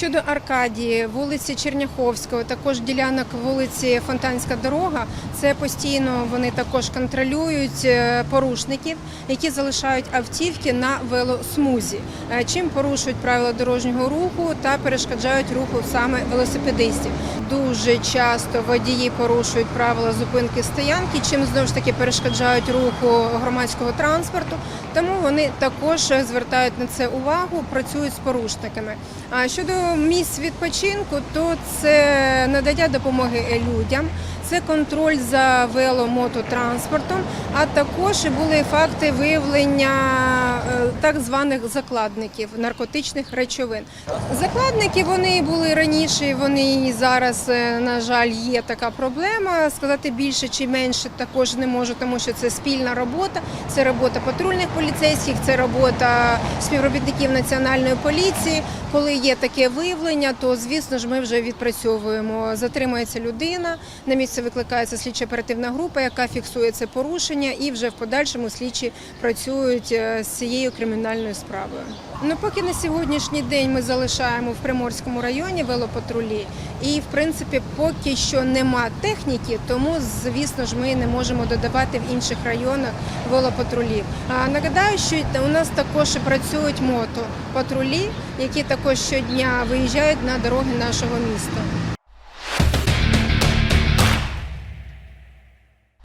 Щодо Аркадії, вулиці Черняховського, також ділянок вулиці Фонтанська дорога, це постійно вони також контролюють е, порушників, які залишають автівки на велосмузі, е, чим порушують правила дорожнього руху та перешкоджають руху саме велосипедистів. Дуже часто водії порушують правила зупинки стоянки, чим знову ж таки перешкоджають руху громадського транспорту. Тому вони також звертають на це увагу, працюють з порушниками. А щодо місць відпочинку, то це надання допомоги людям, це контроль за веломототранспортом, а також були факти виявлення е, так званих закладників наркотичних речовин. Закладники вони були раніше, вони і зараз, е, на жаль, є така проблема. Сказати більше чи менше також не можу, тому що це спільна робота. Це робота патрульних поліцейських, це робота співробітників національної поліції. Коли є таке виявлення, то звісно ж ми вже відпрацьовуємо. Затримується людина, на місце викликається слідчо-оперативна група, яка фіксує це порушення, і вже в подальшому слідчі працюють е, з цією кримінальною справою. Ну поки на сьогоднішній день ми залишаємо в Приморському районі велопатрулі, і в принципі поки що нема техніки, тому звісно ж ми не можемо додавати в інших районах велопатрулів. А нагадаю, що у нас також працюють мотопатрулі, які також щодня виїжджають на дороги нашого міста.